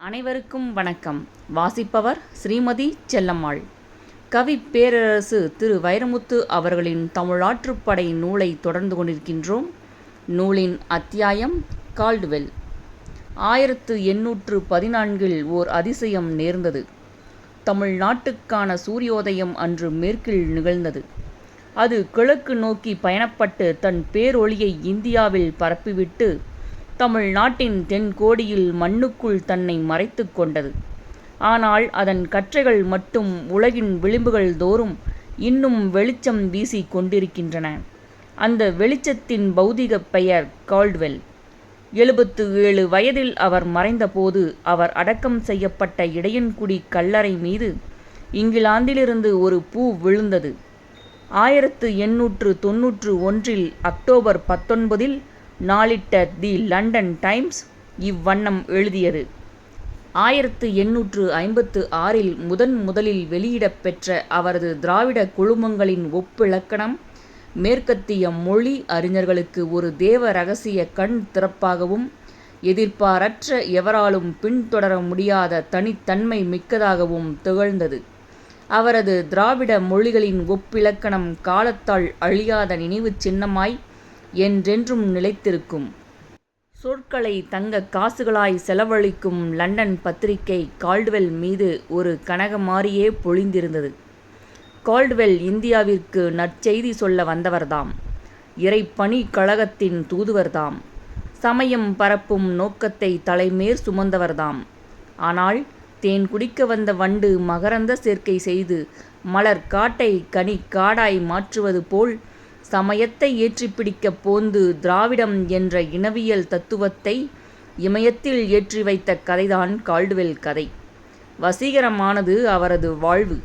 அனைவருக்கும் வணக்கம். வாசிப்பவர் ஸ்ரீமதி செல்லம்மாள். கவி பேரரசு திரு வைரமுத்து அவர்களின் தமிழாற்றுப்படை நூலை தொடர்ந்து கொண்டிருக்கின்றோம். நூலின் அத்தியாயம் கால்டுவெல். ஆயிரத்து எண்ணூற்று பதினான்கில் ஓர் அதிசயம் நேர்ந்தது. தமிழ்நாட்டுக்கான சூரியோதயம் அன்று மேற்கில் நிகழ்ந்தது. அது கிழக்கு நோக்கி பயணப்பட்டு தன் பேரொளியை இந்தியாவில் பரப்பிவிட்டு தமிழ்நாட்டின் தென்கோடியில் மண்ணுக்குள் தன்னை மறைத்து கொண்டது. ஆனால் அதன் கற்றைகள் மட்டும் உலகின் விளிம்புகள் தோறும் இன்னும் வெளிச்சம் வீசி கொண்டிருக்கின்றன. அந்த வெளிச்சத்தின் பௌதிக பெயர் கால்ட்வெல். எழுபத்து ஏழு வயதில் அவர் மறைந்தபோது அவர் அடக்கம் செய்யப்பட்ட இடையன்குடி கல்லறை மீது இங்கிலாந்திலிருந்து ஒரு பூ விழுந்தது. ஆயிரத்து எண்ணூற்று தொன்னூற்று ஒன்றில் அக்டோபர் பத்தொன்பதில் நாளிட்ட தி லண்டன் டைம்ஸ் இவ்வண்ணம் எழுதியது. ஆயிரத்து எண்ணூற்று ஐம்பத்து ஆறில் முதன் முதலில் வெளியிடப்பெற்ற அவரது திராவிட குழுமங்களின் ஒப்பிலக்கணம் மேற்கத்திய மொழி அறிஞர்களுக்கு ஒரு தேவ ரகசிய கண் திறப்பாகவும் எதிர்பாரற்ற எவராலும் பின்தொடர முடியாத தனித்தன்மை மிக்கதாகவும் திகழ்ந்தது. அவரது திராவிட மொழிகளின் ஒப்பிலக்கணம் காலத்தால் அழியாத நினைவுச் சின்னமாய் என்றென்றும் நிலைத்திருக்கும். சொற்களை தங்க காசுகளாய் செலவழிக்கும் லண்டன் பத்திரிகை கால்டுவெல் மீது ஒரு கனகமாரியே பொழிந்திருந்தது. கால்டுவெல் இந்தியாவிற்கு நற்செய்தி சொல்ல வந்தவர்தாம். இறைப்பணி கழகத்தின் தூதுவர்தாம். சமயம் பரப்பும் நோக்கத்தை தலைமேற் சுமந்தவர்தாம். ஆனால் தேன் குடிக்க வந்த வண்டு மகரந்த சேர்க்கை செய்து மலர் காட்டை கனி காடாய் மாற்றுவது போல் சமயத்தை ஏற்றிப் பிடிக்கப் போந்து திராவிடம் என்ற இனவியல் தத்துவத்தை இமயத்தில் ஏற்றி வைத்த கதைதான் கால்டுவெல் கதை. வசீகரமானது அவரது வாழ்வு.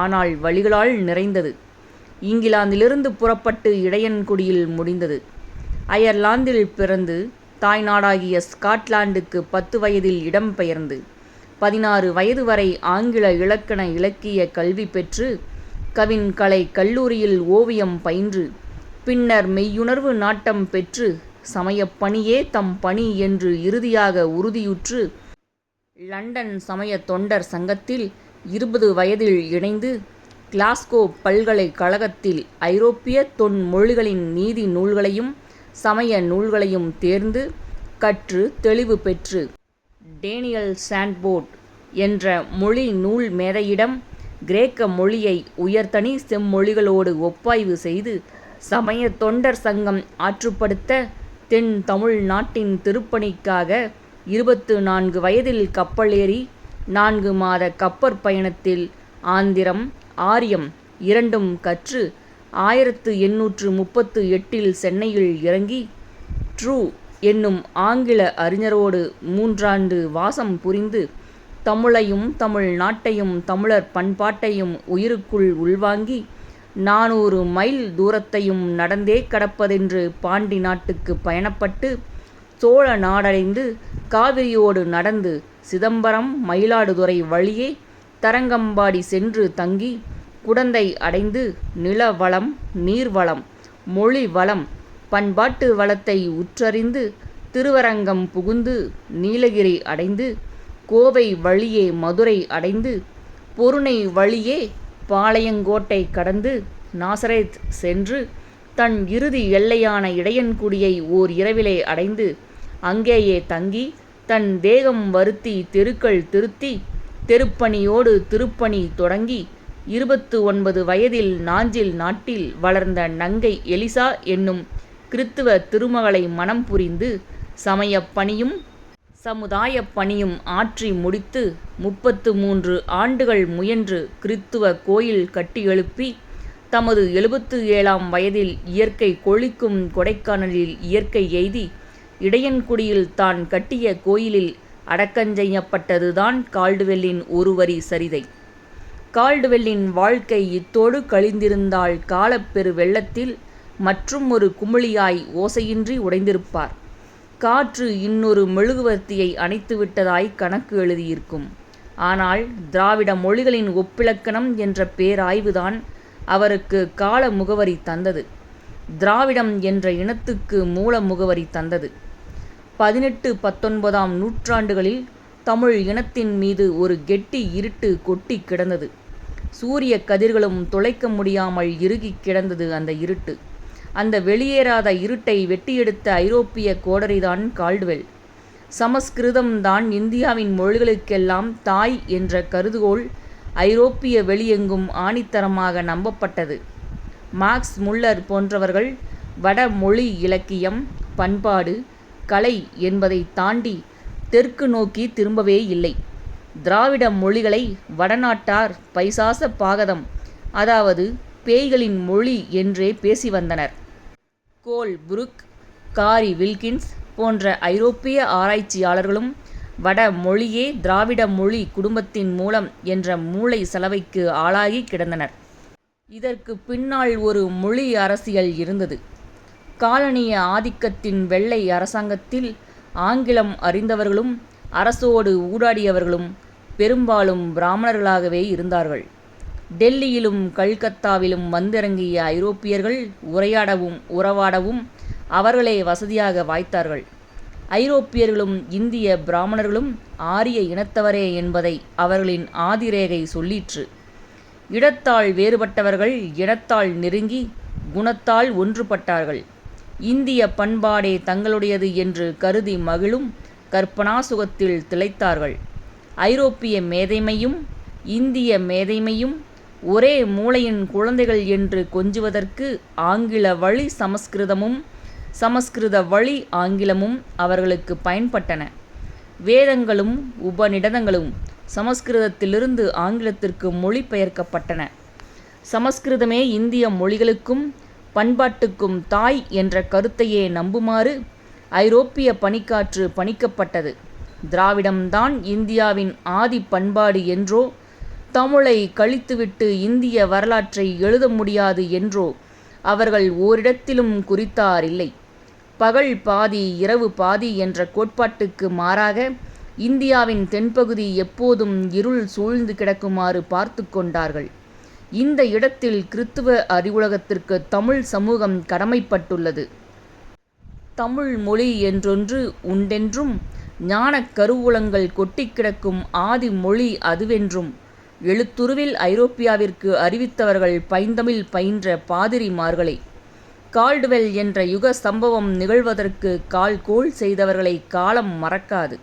ஆனால் வழிகளால் நிறைந்தது. இங்கிலாந்திலிருந்து புறப்பட்டு இடையன்குடியில் முடிந்தது. அயர்லாந்தில் பிறந்து தாய்நாடாகிய ஸ்காட்லாண்டுக்கு பத்து வயதில் இடம்பெயர்ந்து பதினாறு வயது வரை ஆங்கில இலக்கண இலக்கிய கல்வி பெற்று கவின் கலை கல்லூரியில் ஓவியம் பயின்று பின்னர் மெய்யுணர்வு நாட்டம் பெற்று சமயப் பணியே தம் பணி என்று இறுதியாக உறுதியுற்று லண்டன் சமய தொண்டர் சங்கத்தில் இருபது வயதில் இணைந்து கிளாஸ்கோ பல்கலைக்கழகத்தில் ஐரோப்பிய தொன்மொழிகளின் நீதி நூல்களையும் சமய நூல்களையும் தேர்ந்து கற்று தெளிவு பெற்று டேனியல் சாண்ட்போர்ட் என்ற மொழி நூல் மேதையிடம் கிரேக்க மொழியை உயர்தனி செம்மொழிகளோடு ஒப்பாய்வு செய்து சமய தொண்டர் சங்கம் ஆற்றுப்படுத்த தென் தமிழ் நாட்டின் திருப்பணிக்காக இருபத்து நான்கு வயதில் கப்பலேறி நான்கு மாத கப்பற் பயணத்தில் ஆந்திரம் ஆரியம் இரண்டும் கற்று ஆயிரத்து எண்ணூற்று முப்பத்து எட்டில் சென்னையில் இறங்கி ட்ரூ என்னும் ஆங்கில அறிஞரோடு மூன்றாண்டு வாசம் புரிந்து தமிழையும் தமிழ் நாட்டையும் தமிழர் பண்பாட்டையும் உயிருக்குள் உள்வாங்கி நானூறு மைல் தூரத்தையும் நடந்தே கடப்பதென்று பாண்டி நாட்டுக்கு பயணப்பட்டு சோழ நாடடைந்து காவிரியோடு நடந்து சிதம்பரம் மயிலாடுதுறை வழியே தரங்கம்பாடி சென்று தங்கி குடந்தை அடைந்து நிலவளம் நீர்வளம் மொழி வளம் பண்பாட்டு வளத்தை உற்றறிந்து திருவரங்கம் புகுந்து நீலகிரி அடைந்து கோவை வழியே மதுரை அடைந்து பொருணை வழியே பாளையங்கோட்டை கடந்து நாசரேத் சென்று தன் இறுதி எல்லையான இடையன்குடியை ஓர் இரவிலே அடைந்து அங்கேயே தங்கி தன் தேகம் வருத்தி தெருக்கள் திருத்தி தெருப்பணியோடு திருப்பணி தொடங்கி இருபத்து ஒன்பது வயதில் நாஞ்சில் நாட்டில் வளர்ந்த நங்கை எலிசா என்னும் கிறித்துவ திருமகளை மனம் புரிந்து சமயப் சமுதாய சமுதாயப் பணியும் ஆற்றி முடித்து முப்பத்து மூன்று ஆண்டுகள் முயன்று கிறித்துவ கோயில் கட்டியெழுப்பி தமது எழுபத்து ஏழாம் வயதில் இயற்கை கொழிக்கும் கொடைக்கானலில் இயற்கை எய்தி இடையன்குடியில் தான் கட்டிய கோயிலில் அடக்கஞ்செய்யப்பட்டதுதான் கால்டுவெல்லின் ஒருவரி சரிதை. கால்டுவெல்லின் வாழ்க்கை இத்தோடு கழிந்திருந்தால் காலப்பெரு வெள்ளத்தில் மற்றும் ஒரு குமிழியாய் ஓசையின்றி உடைந்திருப்பார். காற்று இன்னொரு மெழுகுவர்த்தியை அணைத்துவிட்டதாய் கணக்கு எழுதியிருக்கும். ஆனால் திராவிட மொழிகளின் ஒப்பிலக்கணம் என்ற பேராய்வுதான் அவருக்கு கால முகவரி தந்தது. திராவிடம் என்ற இனத்துக்கு மூல முகவரி தந்தது. பதினெட்டு பத்தொன்பதாம் நூற்றாண்டுகளில் தமிழ் இனத்தின் மீது ஒரு கெட்டி இருட்டு கொட்டி கிடந்தது. சூரிய கதிர்களும் துளைக்க முடியாமல் இறுகிக் கிடந்தது அந்த இருட்டு. அந்த வெளியேறாத இருட்டை வெட்டியெடுத்த ஐரோப்பிய கோடரிதான் கால்டுவெல். சமஸ்கிருதம்தான் இந்தியாவின் மொழிகளுக்கெல்லாம் தாய் என்ற கருதுகோள் ஐரோப்பிய வெளியெங்கும் ஆணித்தரமாக நம்பப்பட்டது. மார்க்ஸ் முல்லர் போன்றவர்கள் வட மொழி இலக்கியம் பண்பாடு கலை என்பதை தாண்டி தெற்கு நோக்கி திரும்பவே இல்லை. திராவிட மொழிகளை வடநாட்டார் பைசாச பாகதம் அதாவது பேய்களின் மொழி என்றே பேசி வந்தனர். கோல் புருக் காரி வில்கின்ஸ் போன்ற ஐரோப்பிய ஆராய்ச்சியாளர்களும் வட மொழியே திராவிட மொழி குடும்பத்தின் மூலம் என்ற மூளை செலவைக்கு ஆளாகி கிடந்தனர். இதற்கு பின்னால் ஒரு மொழி அரசியல் இருந்தது. காலனிய ஆதிக்கத்தின் வெள்ளை அரசாங்கத்தில் ஆங்கிலம் அறிந்தவர்களும் அரசோடு ஊடாடியவர்களும் பெரும்பாலும் பிராமணர்களாகவே இருந்தார்கள். டெல்லியிலும் கல்கத்தாவிலும் வந்திறங்கிய ஐரோப்பியர்கள் உரையாடவும் உறவாடவும் அவர்களே வசதியாக வாய்த்தார்கள். ஐரோப்பியர்களும் இந்திய பிராமணர்களும் ஆரிய இனத்தவரே என்பதை அவர்களின் ஆதிரேகை சொல்லிற்று. இடத்தால் வேறுபட்டவர்கள் இனத்தால் நெருங்கி குணத்தால் ஒன்றுபட்டார்கள். இந்திய பண்பாடே தங்களுடையது என்று கருதி மகிழும் கற்பனா சுகத்தில் திளைத்தார்கள். ஐரோப்பிய மேதைமையும் இந்திய மேதைமையும் ஒரே மூளையின் குழந்தைகள் என்று கொஞ்சுவதற்கு ஆங்கில வழி சமஸ்கிருதமும் சமஸ்கிருத வழி ஆங்கிலமும் அவர்களுக்கு பயன்பட்டன. வேதங்களும் உபநிடதங்களும் சமஸ்கிருதத்திலிருந்து ஆங்கிலத்திற்கு மொழிபெயர்க்கப்பட்டன. சமஸ்கிருதமே இந்திய மொழிகளுக்கும் பண்பாட்டுக்கும் தாய் என்ற கருத்தையே நம்புமாறு ஐரோப்பிய பனிக்காற்று பணிக்கப்பட்டது. திராவிடம்தான் இந்தியாவின் ஆதி பண்பாடு என்றோ தமிழை கழித்துவிட்டு இந்திய வரலாற்றை எழுத முடியாது என்றோ அவர்கள் ஓரிடத்திலும் குறித்தாரில்லை. பகல் பாதி இரவு பாதி என்ற கோட்பாட்டுக்கு மாறாக இந்தியாவின் தென்பகுதி எப்போதும் இருள் சூழ்ந்து கிடக்குமாறு பார்த்து கொண்டார்கள். இந்த இடத்தில் கிறித்துவ அறிவுலகத்திற்கு தமிழ் சமூகம் கடமைப்பட்டுள்ளது. தமிழ் மொழி என்றொன்று உண்டென்றும் ஞானக் கருவூலங்கள் கொட்டிக் கிடக்கும் ஆதி மொழி அதுவென்றும் எழுத்துருவில் ஐரோப்பியாவிற்கு அறிவித்தவர்கள் பைந்தமிழ் பயின்ற பாதிரிமார்களை. கால்டுவெல் என்ற யுக சம்பவம் நிகழ்வதற்கு கால்கோள் செய்தவர்களை காலம் மறக்காது.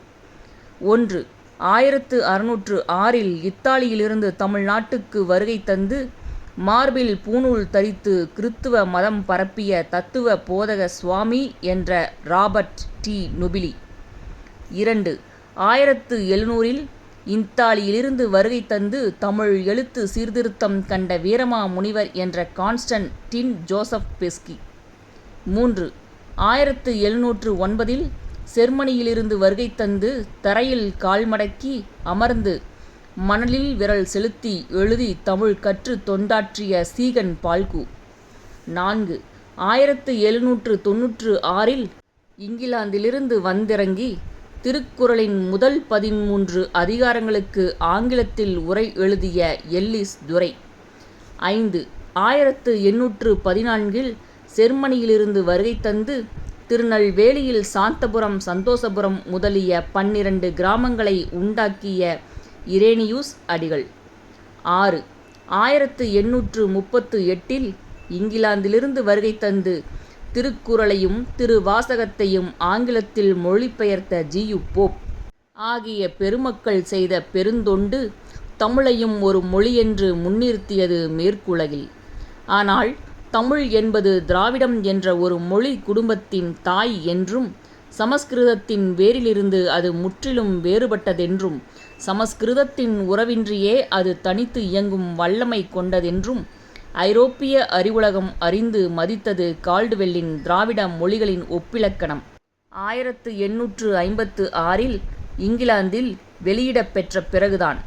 ஒன்று ஆயிரத்து அறுநூற்று ஆறில் இத்தாலியிலிருந்து தமிழ்நாட்டுக்கு வருகை தந்து மார்பில் பூணூல் தரித்து கிறித்துவ மதம் பரப்பிய தத்துவ போதக சுவாமி என்ற ராபர்ட் டி. நொபிலி. இரண்டு ஆயிரத்து எழுநூறில் இத்தாலியிலிருந்து வருகை தந்து தமிழ் எழுத்து சீர்திருத்தம் கண்ட வீரமா முனிவர் என்ற கான்ஸ்டன்டின் ஜோசப் பெஸ்கி. மூன்று ஆயிரத்து எழுநூற்று ஒன்பதில் செர்மனியிலிருந்து வருகை தந்து தரையில் கால் மடக்கி அமர்ந்து மணலில் விரல் செலுத்தி எழுதி தமிழ் கற்று தொண்டாற்றிய சீகன் பால்கு. நான்கு ஆயிரத்து எழுநூற்று தொன்னூற்று ஆறில் இங்கிலாந்திலிருந்து வந்திறங்கி திருக்குறளின் முதல் பதிமூன்று அதிகாரங்களுக்கு ஆங்கிலத்தில் உரை எழுதிய எல்லிஸ் துரை. ஐந்து ஆயிரத்து எண்ணூற்று பதினான்கில் செர்மனியிலிருந்து வருகை தந்து திருநெல்வேலியில் சாந்தபுரம் சந்தோஷபுரம் முதலிய பன்னிரண்டு கிராமங்களை உண்டாக்கிய இரேனியூஸ் அடிகள். ஆறு ஆயிரத்து எண்ணூற்று முப்பத்து எட்டில் இங்கிலாந்திலிருந்து வருகை தந்து திருக்குறளையும் திருவாசகத்தையும் ஆங்கிலத்தில் மொழிபெயர்த்த ஜியு போப். ஆகிய பெருமக்கள் செய்த பெருந்தொண்டு தமிழையும் ஒரு மொழியென்று முன்னிறுத்தியது மேற்குலகில். ஆனால் தமிழ் என்பது திராவிடம் என்ற ஒரு மொழி குடும்பத்தின் தாய் என்றும் சமஸ்கிருதத்தின் வேரிலிருந்து அது முற்றிலும் வேறுபட்டதென்றும் சமஸ்கிருதத்தின் உறவின்றியே அது தனித்து இயங்கும் வல்லமை கொண்டதென்றும் ஐரோப்பிய அறிவுலகம் அறிந்து மதித்தது கால்டுவெல்லின் திராவிட மொழிகளின் ஒப்பிலக்கணம். ஆயிரத்து எண்ணூற்று ஐம்பத்து ஆறில் இங்கிலாந்தில் வெளியிடப்பெற்ற பிறகுதான்.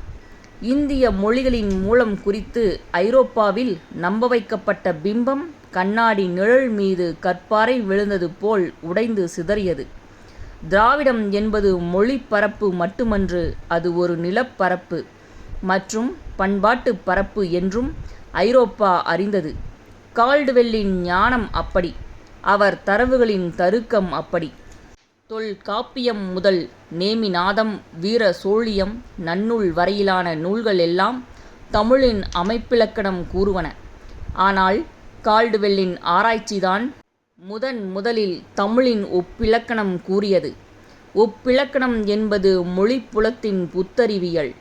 இந்திய மொழிகளின் மூலம் குறித்து ஐரோப்பாவில் நம்ப வைக்கப்பட்ட பிம்பம் கண்ணாடி நிழல் மீது கற்பாறை விழுந்தது போல் உடைந்து சிதறியது. திராவிடம் என்பது மொழி பரப்பு மட்டுமன்று அது ஒரு நிலப்பரப்பு மற்றும் பண்பாட்டு பரப்பு என்றும் ஐரோப்பா அறிந்தது கால்டுவெல்லின் ஞானம் அப்படி அவர் தரவுகளின் தருக்கம் அப்படி தொல்காப்பியம் முதல் நேமிநாதம் வீர சோழியம் நன்னூல் வரையிலான நூல்கள் எல்லாம் தமிழின் அமைப்பிலக்கணம் கூறுவன. ஆனால் கால்டுவெல்லின் ஆராய்ச்சிதான் முதன் முதலில் தமிழின் ஒப்பிலக்கணம் கூறியது. ஒப்பிலக்கணம் என்பது மொழிப்புலத்தின் புத்தறிவியல்.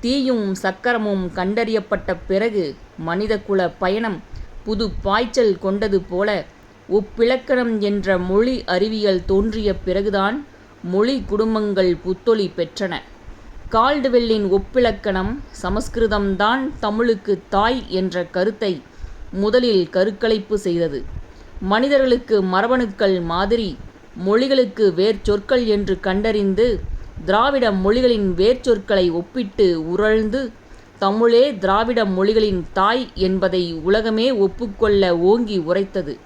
தீயும் சக்கரமும் கண்டறியப்பட்ட பிறகு மனிதகுல பயணம் புது பாய்ச்சல் கொண்டது போல ஒப்பிலக்கணம் என்ற மொழி அறிவியல் தோன்றிய பிறகுதான் மொழி குடும்பங்கள் புத்தொளி பெற்றன. கால்டுவெல்லின் ஒப்பிலக்கணம் சமஸ்கிருதம்தான் தமிழுக்கு தாய் என்ற கருத்தை முதலில் கருக்கலைப்பு செய்தது. மனிதர்களுக்கு மரபணுக்கள் மாதிரி மொழிகளுக்கு வேர் சொற்கள் என்று கண்டறிந்து திராவிட மொழிகளின் வேர்ச்சொற்களை ஒப்பிட்டு உறழ்ந்து தமிழே திராவிட மொழிகளின் தாய் என்பதை உலகமே ஒப்புக்கொள்ள ஓங்கி உரைத்தது.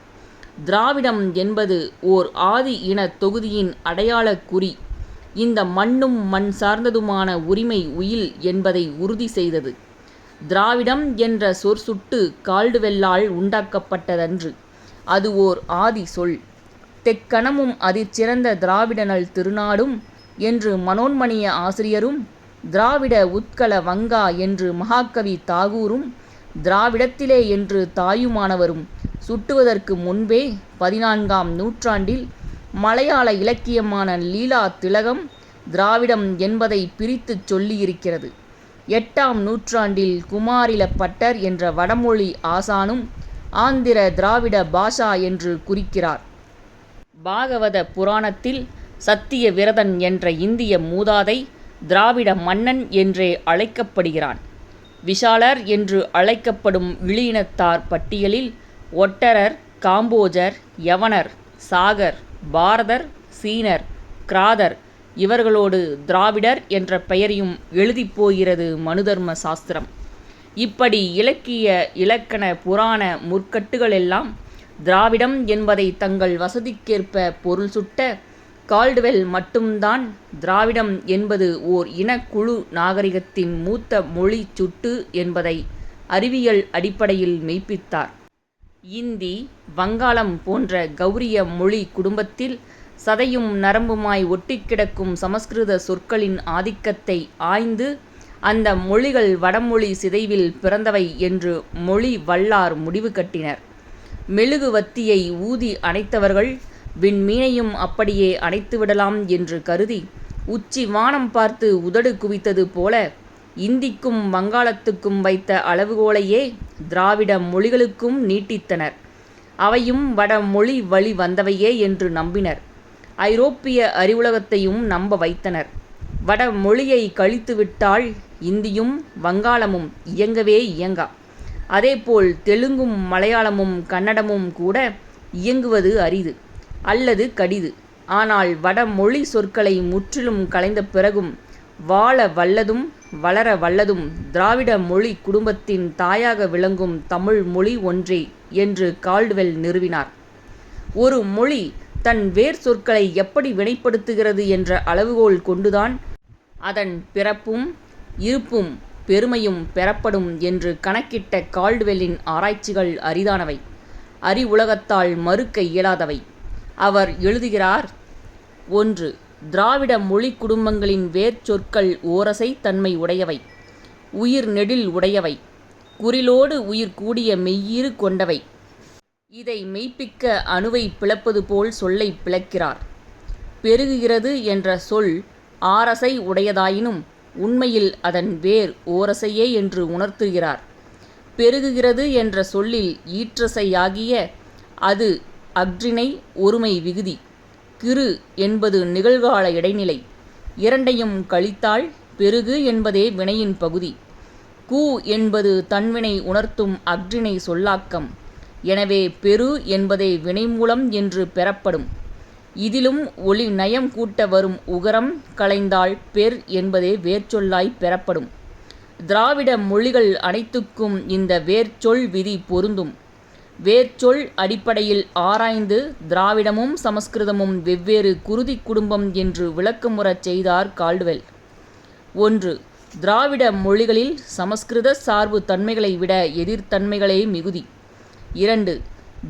திராவிடம் என்பது ஓர் ஆதி இனத் தொகுதியின் அடையாளக் குறி இந்த மண்ணும் மண் சார்ந்ததுமான உரிமை உயில் என்பதை உறுதி செய்தது. திராவிடம் என்ற சொற்சுட்டு கால்டுவெல்லால் உண்டாக்கப்பட்டதன்று. அது ஓர் ஆதி சொல். தெக்கணமும் அதிற் திராவிடநல் திருநாடும் என்று மனோன்மணிய ஆசிரியரும் திராவிட உத்கல வங்கா என்று மகாகவி தாகூரும் திராவிடத்திலே என்று தாயுமானவரும் சுட்டுவதற்கு முன்பே பதினான்காம் நூற்றாண்டில் மலையாள இலக்கியமான லீலா திலகம் திராவிடம் என்பதை பிரித்துச் சொல்லியிருக்கிறது. எட்டாம் நூற்றாண்டில் குமாரில பட்டர் என்ற வடமொழி ஆசானும் ஆந்திர திராவிட பாஷா என்று குறிக்கிறார். பாகவத புராணத்தில் சத்திய விரதன் என்ற இந்திய மூதாதை திராவிட மன்னன் என்றே அழைக்கப்படுகிறான். விஷாலர் என்று அழைக்கப்படும் இழியினத்தார் பட்டியலில் ஒட்டரர் காம்போஜர் யவனர் சாகர் பாரதர் சீனர் கிராதர் இவர்களோடு திராவிடர் என்ற பெயரையும் எழுதிப் போகிறது மனுதர்ம சாஸ்திரம். இப்படி இலக்கிய இலக்கண புராண முற்கட்டுகளெல்லாம் திராவிடம் என்பதை தங்கள் வசதிக்கேற்ப பொருள் சுட்ட கால்டுவெல் மட்டும்தான் திராவிடம் என்பது ஓர் இனக்குழு நாகரிகத்தின் மூத்த மொழி சுட்டு என்பதை அறிவியல் அடிப்படையில் மெய்ப்பித்தார். இந்தி வங்காளம் போன்ற கௌரிய மொழி குடும்பத்தில் சதையும் நரம்புமாய் ஒட்டிக் கிடக்கும் சமஸ்கிருத சொற்களின் ஆதிக்கத்தை ஆய்ந்து அந்த மொழிகள் வடமொழி சிதைவில் பிறந்தவை என்று மொழி வல்லார் முடிவு கட்டினர். மெழுகுவத்தியை ஊதி அணைத்தவர்கள் விண்மீனையும் அப்படியே அணைத்துவிடலாம் என்று கருதி உச்சி வானம் பார்த்து உதடு குவித்தது போல இந்திக்கும் வங்காளத்துக்கும் வைத்த அளவுகோலையே திராவிட மொழிகளுக்கும் நீட்டித்தனர். அவையும் வட மொழி வழி வந்தவையே என்று நம்பினர். ஐரோப்பிய அறிவுலகத்தையும் நம்ப வைத்தனர். வட மொழியை கழித்துவிட்டால் இந்தியும் வங்காளமும் இயங்கவே இயங்கா. அதேபோல் தெலுங்கும் மலையாளமும் கன்னடமும் கூட இயங்குவது அரிது. அல்லது கடிது. ஆனால் வடமொழி சொற்களை முற்றிலும் கலைந்த பிறகும் வாழ வல்லதும் வளர வல்லதும் திராவிட மொழி குடும்பத்தின் தாயாக விளங்கும் தமிழ் மொழி ஒன்றே என்று கால்டுவெல் நிறுவினார். ஒரு மொழி தன் வேர் சொற்களை எப்படி வினைப்படுத்துகிறது என்ற அளவுகோல் கொண்டுதான் அதன் பிறப்பும் இருப்பும் பெருமையும் பெறப்படும் என்று கணக்கிட்ட கால்டுவெல்லின் ஆராய்ச்சிகள் அரிதானவை. அறிவுலகத்தால் மறுக்க இயலாதவை. அவர் எழுதுகிறார் ஒன்று. திராவிட மொழிக் குடும்பங்களின் வேர் சொற்கள் ஓரசை தன்மை உடையவை. உயிர் நெடில் உடையவை. குறிலோடு உயிர் கூடிய மெய்யீறு கொண்டவை. இதை மெய்ப்பிக்க அணுவை பிளப்பது போல் சொல்லைப் பிளக்கிறார். பெருகுகிறது என்ற சொல் ஆரசை உடையதாயினும் உண்மையில் அதன் வேர் ஓரசையே என்று உணர்த்துகிறார். பெருகுகிறது என்ற சொல்லில் ஈற்றசையாகிய அது அஃறிணை ஒருமை விகுதி. கிரு என்பது நிகழ்கால இடைநிலை. இரண்டையும் கழித்தால் பெருகு என்பதே வினையின் பகுதி. கு என்பது தன்வினை உணர்த்தும் அஃறிணை சொல்லாக்கம். எனவே பெரு என்பதே வினைமூலம் என்று பெறப்படும். இதிலும் ஒளி நயம் கூட்ட வரும் உகரம் களைந்தால் பெர் என்பதே வேர்ச்சொல்லாய் பெறப்படும். திராவிட மொழிகள் அனைத்துக்கும் இந்த வேர்ச்சொல் விதி பொருந்தும். வேர்ச்சொல் அடிப்படையில் ஆராய்ந்து திராவிடமும் சமஸ்கிருதமும் வெவ்வேறு குருதிக் குடும்பம் என்று விளக்கமுறச் செய்தார் கால்டுவெல். ஒன்று. திராவிட மொழிகளில் சமஸ்கிருத சார்பு தன்மைகளை விட எதிர்த்தன்மைகளே மிகுதி. இரண்டு.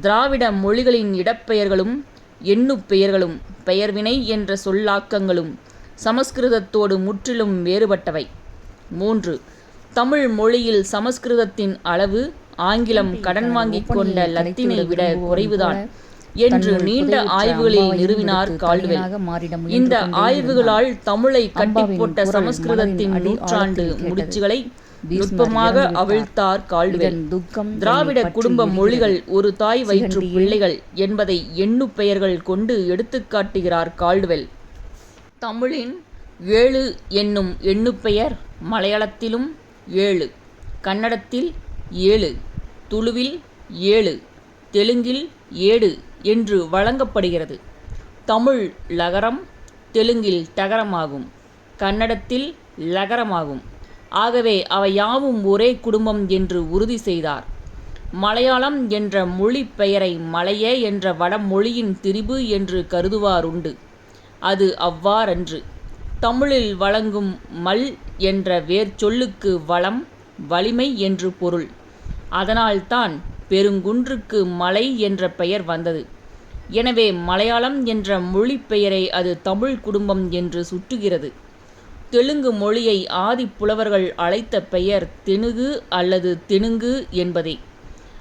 திராவிட மொழிகளின் இடப்பெயர்களும் எண்ணுப் பெயர்களும் பெயர்வினை என்ற சொல்லாக்கங்களும் சமஸ்கிருதத்தோடு முற்றிலும் வேறுபட்டவை மூன்று தமிழ் மொழியில் சமஸ்கிருதத்தின் அளவு ஆங்கிலம் கடன் வாங்கிக் கொண்ட லத்தீனை விட குறைவுதான். என்று நீண்ட ஆய்வுகளில் நிறுவினார் கால்டுவெல் இந்த ஆய்வுகளால் தமிழை கட்டிப்போட்ட சமஸ்கிருதத்தின் நூற்றாண்டு முடிச்சுகளை நுட்பமாக அவிழ்த்தார் கால்டுவெல் திராவிட குடும்ப மொழிகள் ஒரு தாய் வயிற்று பிள்ளைகள் என்பதை எண்ணு பெயர்கள் கொண்டு எடுத்துக்காட்டுகிறார் கால்டுவெல் தமிழின் ஏழு என்னும் எண்ணுப்பெயர் மலையாளத்திலும் ஏழு கன்னடத்தில் ஏழு. துளுவில் ஏழு தெலுங்கில் ஏழு என்று வழங்கப்படுகிறது. தமிழ் லகரம் தெலுங்கில் டகரமாகும் கன்னடத்தில் லகரமாகும். ஆகவே அவை யாவும் ஒரே குடும்பம் என்று உறுதி செய்தார். மலையாளம் என்ற மொழி பெயரை மலைய என்ற வடமொழியின் திரிபு என்று கருதுவாருண்டு. அது அவ்வாறன்று. தமிழில் வழங்கும் மல் என்ற வேர்ச்சொல்லுக்கு வளம் வலிமை என்று பொருள். அதனால்தான் பெருங்குன்றுக்கு மலை என்ற பெயர் வந்தது. எனவே மலையாளம் என்ற மொழி பெயரை அது தமிழ் குடும்பம் என்று சுட்டுகிறது தெலுங்கு மொழியை ஆதி புலவர்கள் அழைத்த பெயர் தெனுகு அல்லது தெனுங்கு என்பதே.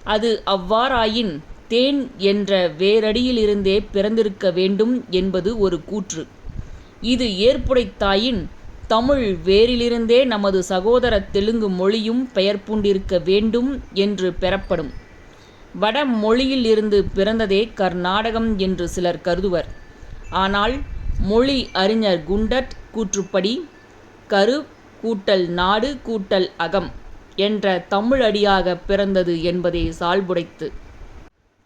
அது அவ்வாறாயின் தேன் என்ற வேரடியிலிருந்தே பிறந்திருக்க வேண்டும் என்பது ஒரு கூற்று. இது ஏற்புடைத்தாயின் தமிழ் வேரிலிருந்தே நமது சகோதர தெலுங்கு மொழியும் பெயர் பூண்டிருக்க வேண்டும் என்று பெறப்படும். வட மொழியில் இருந்து பிறந்ததே கர்நாடகம் என்று சிலர் கருதுவர். ஆனால் மொழி அறிஞர் குண்டட் கூற்றுப்படி கரு கூட்டல் நாடு கூட்டல் அகம் என்ற தமிழடியாக பிறந்தது என்பதே சால்புடைத்து.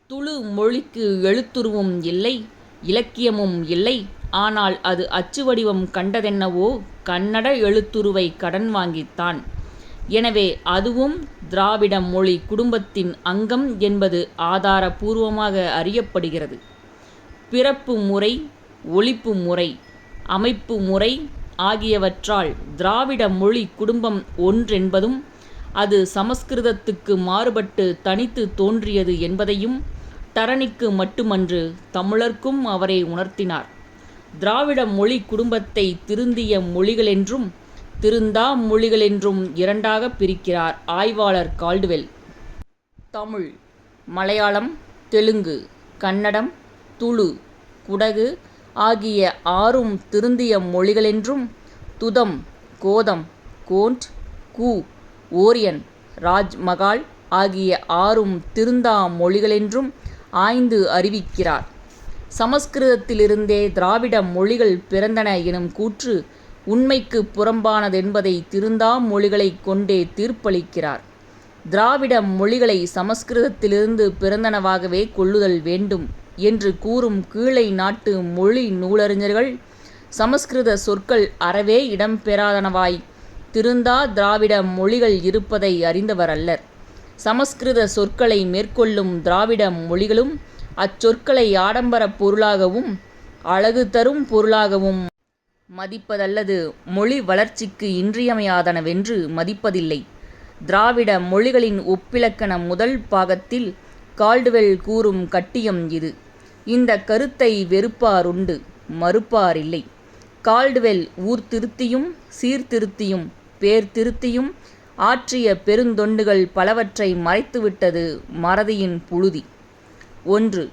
துளு மொழிக்கு எழுத்துருவும் இல்லை இலக்கியமும் இல்லை ஆனால் அது அச்சு வடிவம் கண்டதென்னவோ கன்னட எழுத்துருவை கடன் வாங்கித்தான். எனவே அதுவும் திராவிட மொழி குடும்பத்தின் அங்கம் என்பது ஆதாரபூர்வமாக அறியப்படுகிறது. பிறப்பு முறை ஒழிப்பு முறை அமைப்பு முறை ஆகியவற்றால் திராவிட மொழி குடும்பம் ஒன்றென்பதும் அது சமஸ்கிருதத்துக்கு மாறுபட்டு தனித்து தோன்றியது என்பதையும் தரணிக்கு மட்டுமன்று தமிழர்க்கும் அவரை உணர்த்தினார். திராவிட மொழி குடும்பத்தை திருந்திய மொழிகளென்றும் திருந்தா மொழிகளென்றும் இரண்டாக பிரிக்கிறார் ஆய்வாளர் கால்டுவெல். தமிழ் மலையாளம் தெலுங்கு கன்னடம் துளு குடகு ஆகிய ஆறும் திருந்திய மொழிகளென்றும் துதம் கோதம் கோண்ட் கூ ஓரியன் ராஜ்மகால் ஆகிய ஆறும் திருந்தா மொழிகளென்றும் ஆய்ந்து அறிவிக்கிறார். சமஸ்கிருதத்திலிருந்தே திராவிட மொழிகள் பிறந்தன எனும் கூற்று உண்மைக்கு புறம்பானதென்பதை திருந்தாம் மொழிகளைக் கொண்டே தீர்ப்பளிக்கிறார். திராவிட மொழிகளை சமஸ்கிருதத்திலிருந்து பிறந்தனவாகவே கொள்ளுதல் வேண்டும் என்று கூறும் கீழை நாட்டு மொழி நூலறிஞர்கள் சமஸ்கிருத சொற்கள் அறவே இடம்பெறாதனவாய் திருந்தா திராவிட மொழிகள் இருப்பதை அறிந்தவர் அல்லர் சமஸ்கிருத சொற்களை மேற்கொள்ளும் திராவிட மொழிகளும் அச்சொற்களை ஆடம்பரப் பொருளாகவும் அழகு தரும் பொருளாகவும் மதிப்பதல்லது மொழி வளர்ச்சிக்கு இன்றியமையாதனவென்று மதிப்பதில்லை. திராவிட மொழிகளின் ஒப்பிலக்கண முதல் பாகத்தில் கால்டுவெல் கூறும் கட்டியம் இது. இந்த கருத்தை வெறுப்பாருண்டு மறுப்பாரில்லை. கால்டுவெல் ஊர்திருத்தியும் சீர்திருத்தியும் பேர்திருத்தியும் ஆற்றிய பெருந்தொண்டுகள் பலவற்றை மறைத்துவிட்டது மறதியின் புழுதி. ஒன்று.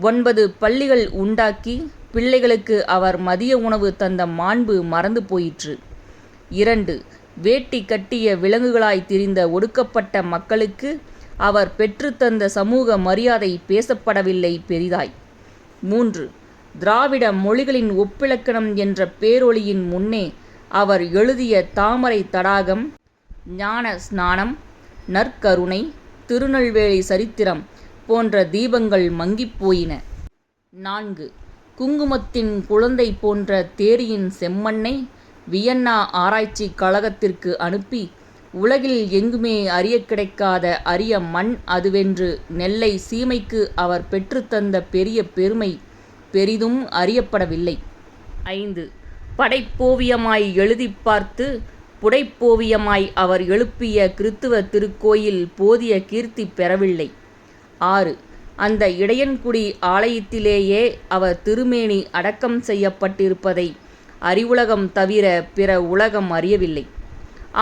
ஒன்பது பள்ளிகள் உண்டாக்கி பிள்ளைகளுக்கு அவர் மதிய உணவு தந்த மாண்பு மறந்து போயிற்று. இரண்டு வேட்டி கட்டிய விலங்குகளாய் திரிந்த ஒடுக்கப்பட்ட மக்களுக்கு அவர் பெற்றுத்தந்த சமூக மரியாதை பேசப்படவில்லை பெரிதாய். மூன்று திராவிட மொழிகளின் ஒப்பிலக்கணம் என்ற பேரொளியின் முன்னே அவர் எழுதிய தாமரை தடாகம் ஞான ஸ்நானம் நற்கருணை திருநெல்வேலி சரித்திரம் போன்ற தீபங்கள் மங்கிப் போயின. நான்கு. குங்குமத்தின் குழந்தை போன்ற தேரியின் செம்மண்ணை வியன்னா ஆராய்ச்சி கழகத்திற்கு அனுப்பி உலகில் எங்குமே அறிய கிடைக்காத அரிய மண் அதுவென்று நெல்லை சீமைக்கு அவர் பெற்றுத்தந்த பெரிய பெருமை பெரிதும் அறியப்படவில்லை. ஐந்து. படைப்போவியமாய் எழுதிப் பார்த்து புடைப்போவியமாய் அவர் எழுப்பிய கிறித்துவ திருக்கோயில் போதிய கீர்த்தி பெறவில்லை. ஆறு. அந்த இடையன்குடி ஆலயத்திலேயே அவர் திருமேனி அடக்கம் செய்யப்பட்டிருப்பதை அறிவுலகம் தவிர பிற உலகம் அறியவில்லை.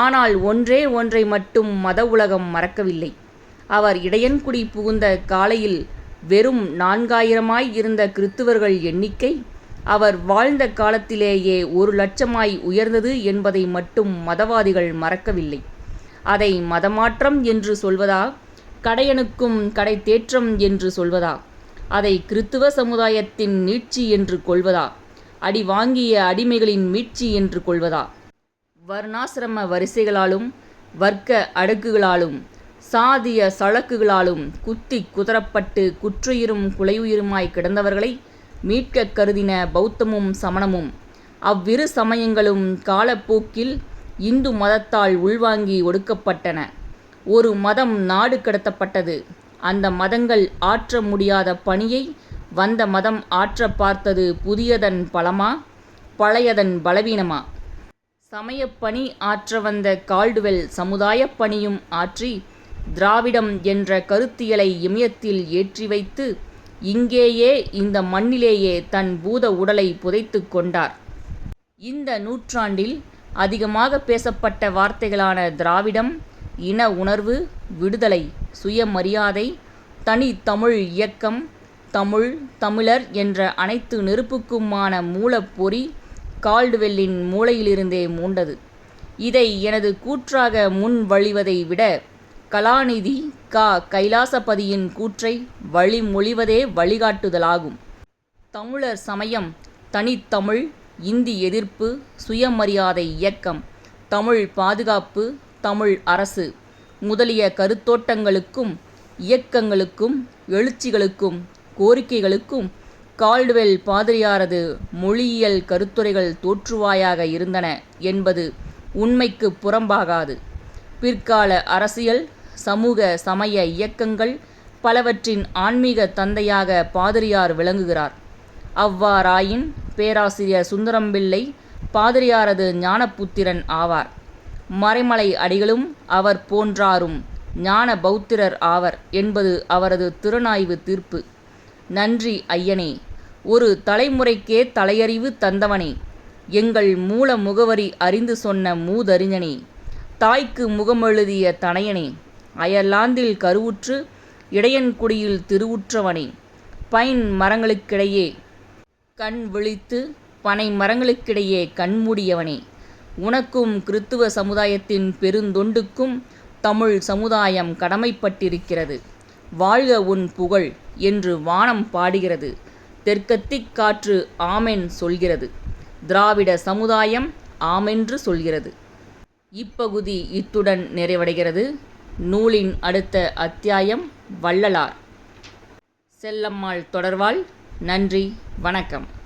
ஆனால் ஒன்றே ஒன்றை மட்டும் மத உலகம் மறக்கவில்லை. அவர் இடையன்குடி புகுந்த காலையில் வெறும் நான்காயிரமாய் இருந்த கிறித்துவர்கள் எண்ணிக்கை அவர் வாழ்ந்த காலத்திலேயே ஒரு லட்சமாய் உயர்ந்தது என்பதை மட்டும் மதவாதிகள் மறக்கவில்லை. அதை மதமாற்றம் என்று சொல்வதா? கடையனுக்கும் கடை தேற்றம் என்று சொல்வதா? அதை கிறித்துவ சமுதாயத்தின் நீட்சி என்று கொள்வதா? அடி வாங்கிய அடிமைகளின் மீட்சி என்று கொள்வதா? வர்ணாசிரம வரிசைகளாலும் வர்க்க அடுக்குகளாலும் சாதிய சழக்குகளாலும் குத்தி குதறப்பட்டு குற்றுயிரும் குலையுயிருமாய் கிடந்தவர்களை மீட்க கருதின பௌத்தமும் சமணமும் அவ்விரு சமயங்களும் காலப்போக்கில் இந்து மதத்தால் உள்வாங்கி ஒடுக்கப்பட்டன. ஒரு மதம் நாடு கடத்தப்பட்டது. அந்த மதங்கள் ஆற்ற முடியாத பணியை வந்த மதம் ஆற்ற பார்த்தது புதியதன் பலமா? பழையதன் பலவீனமா? சமயப்பணி ஆற்ற வந்த கால்டுவெல் சமுதாய பணியும் ஆற்றி திராவிடம் என்ற கருத்தியலை இமயத்தில் ஏற்றி வைத்து இங்கேயே இந்த மண்ணிலேயே தன் பூத உடலை புதைத்து கொண்டார். இந்த நூற்றாண்டில் அதிகமாக பேசப்பட்ட வார்த்தைகளான திராவிடம் இன உணர்வு விடுதலை சுயமரியாதை தனி தமிழ் இயக்கம் தமிழ் தமிழர் என்ற அனைத்து நெருப்புக்குமான மூலப்பொறி கால்டுவெல்லின் மூளையிலிருந்தே மூண்டது. இதை எனது கூற்றாக முன் வழிவதை விட கலாநிதி கா. கைலாசபதியின் கூற்றை வழிமொழிவதே வழிகாட்டுதலாகும். தமிழர் சமயம் தனித்தமிழ் இந்தி எதிர்ப்பு சுயமரியாதை இயக்கம் தமிழ் பாதுகாப்பு தமிழ் அரசு. முதலிய கருத்தோட்டங்களுக்கும் இயக்கங்களுக்கும் எழுச்சிகளுக்கும் கோரிக்கைகளுக்கும் கால்டுவெல் பாதிரியாரது மொழியியல் கருத்துரைகள் தோற்றுவாயாக இருந்தன என்பது உண்மைக்கு புறம்பாகாது. பிற்கால அரசியல் சமூக சமய இயக்கங்கள் பலவற்றின் ஆன்மீக தந்தையாக பாதிரியார் விளங்குகிறார். அவ்வாறாயின் பேராசிரியர் சுந்தரம்பிள்ளை பாதிரியாரது ஞானபுத்திரன் ஆவார். மறைமலை அடிகளும் அவர் போன்றாரும். ஞான பௌத்திரர் ஆவர் என்பது அவரது திறனாய்வு தீர்ப்பு. நன்றி ஐயனே ஒரு தலைமுறைக்கே தலையறிவு தந்தவனே எங்கள் மூல முகவரி அறிந்து சொன்ன மூதறிஞனே தாய்க்கு முகமெழுதிய தனையனே அயர்லாந்தில் கருவுற்று இடையன்குடியில் திருவுற்றவனே பைன் மரங்களுக்கிடையே கண் விழித்து பனை மரங்களுக்கிடையே கண்மூடியவனே உனக்கும் கிறித்துவ சமுதாயத்தின் பெருந்தொண்டுக்கும் தமிழ் சமுதாயம் கடமைப்பட்டிருக்கிறது. வாழ்க உன் புகழ் என்று வானம் பாடுகிறது. தெற்கத்திக் காற்று ஆமென் சொல்கிறது. திராவிட சமுதாயம் ஆமென்று சொல்கிறது. இப்பகுதி இத்துடன் நிறைவடைகிறது. நூலின் அடுத்த அத்தியாயம் வள்ளலார் செல்லம்மாள் தொடர்வாள். நன்றி வணக்கம்.